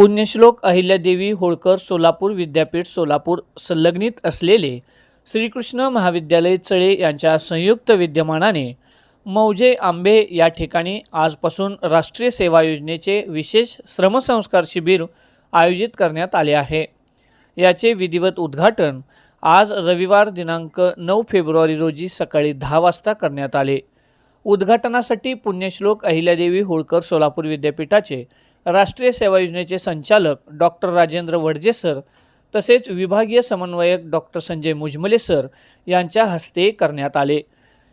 पुण्यश्लोक अहिल्यादेवी होळकर सोलापूर विद्यापीठ सोलापूर संलग्नित असलेले श्रीकृष्ण महाविद्यालय चळे यांच्या संयुक्त विद्यमानाने मौजे आंबे या ठिकाणी आजपासून राष्ट्रीय सेवा योजनेचे विशेष श्रमसंस्कार शिबिर आयोजित करण्यात आले आहे. याचे विधिवत उद्घाटन आज रविवार दिनांक नऊ फेब्रुवारी रोजी सकाळी दहा वाजता करण्यात आले. उद्घाटनासाठी पुण्यश्लोक अहिल्यादेवी होळकर सोलापूर विद्यापीठाचे राष्ट्रीय सेवा योजनेचे संचालक डॉक्टर राजेंद्र वडजे सर तसेच विभागीय समन्वयक डॉक्टर संजय मुजमले सर यांच्या हस्ते करण्यात आले.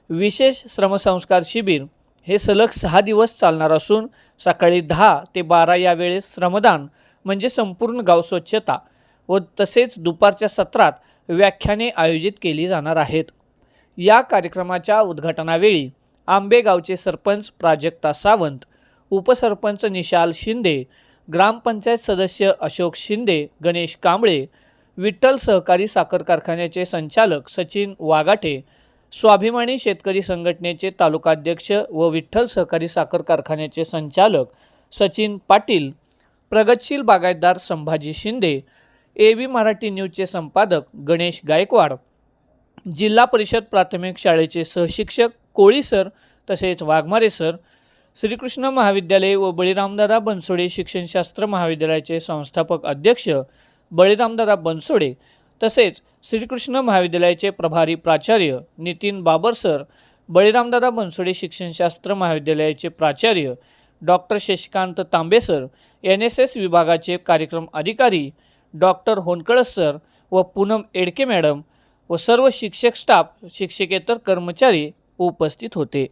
विशेष श्रमसंस्कार शिबिर हे सलग सहा दिवस चालणार असून सकाळी दहा ते बारा या वेळेस श्रमदान म्हणजे संपूर्ण गाव स्वच्छता व तसेच दुपारच्या सत्रात व्याख्याने आयोजित केली जाणार आहेत. या कार्यक्रमाच्या उद्घाटनावेळी आंबेगावचे सरपंच प्राजक्ता सावंत उपसरपंच निशाल शिंदे ग्रामपंचायत सदस्य अशोक शिंदे गणेश कांबळे विठ्ठल सहकारी साखर कारखान्याचे संचालक सचिन वागाटे स्वाभिमानी शेतकरी संघटनेचे तालुकाध्यक्ष व विठ्ठल सहकारी साखर कारखान्याचे संचालक सचिन पाटील प्रगतशील बागायतदार संभाजी शिंदे ए बी मराठी न्यूजचे संपादक गणेश गायकवाड जिल्हा परिषद प्राथमिक शाळेचे सहशिक्षक कोळी सर तसेच वाघमारे सर श्रीकृष्ण महाविद्यालय व बळीरामदादा बनसोडे शिक्षणशास्त्र महाविद्यालयाचे संस्थापक अध्यक्ष बळीरामदादा बनसोडे तसेच श्रीकृष्ण महाविद्यालयाचे प्रभारी प्राचार्य नितीन बाबर सर बळीरामदादा बनसोडे शिक्षणशास्त्र महाविद्यालयाचे प्राचार्य doctor Shashikant Tambe sir N S S विभागाचे कार्यक्रम अधिकारी डॉक्टर होनकळस सर व पूनम एडके मॅडम व सर्व शिक्षक स्टाफ शिक्षकेतर कर्मचारी उपस्थित होते.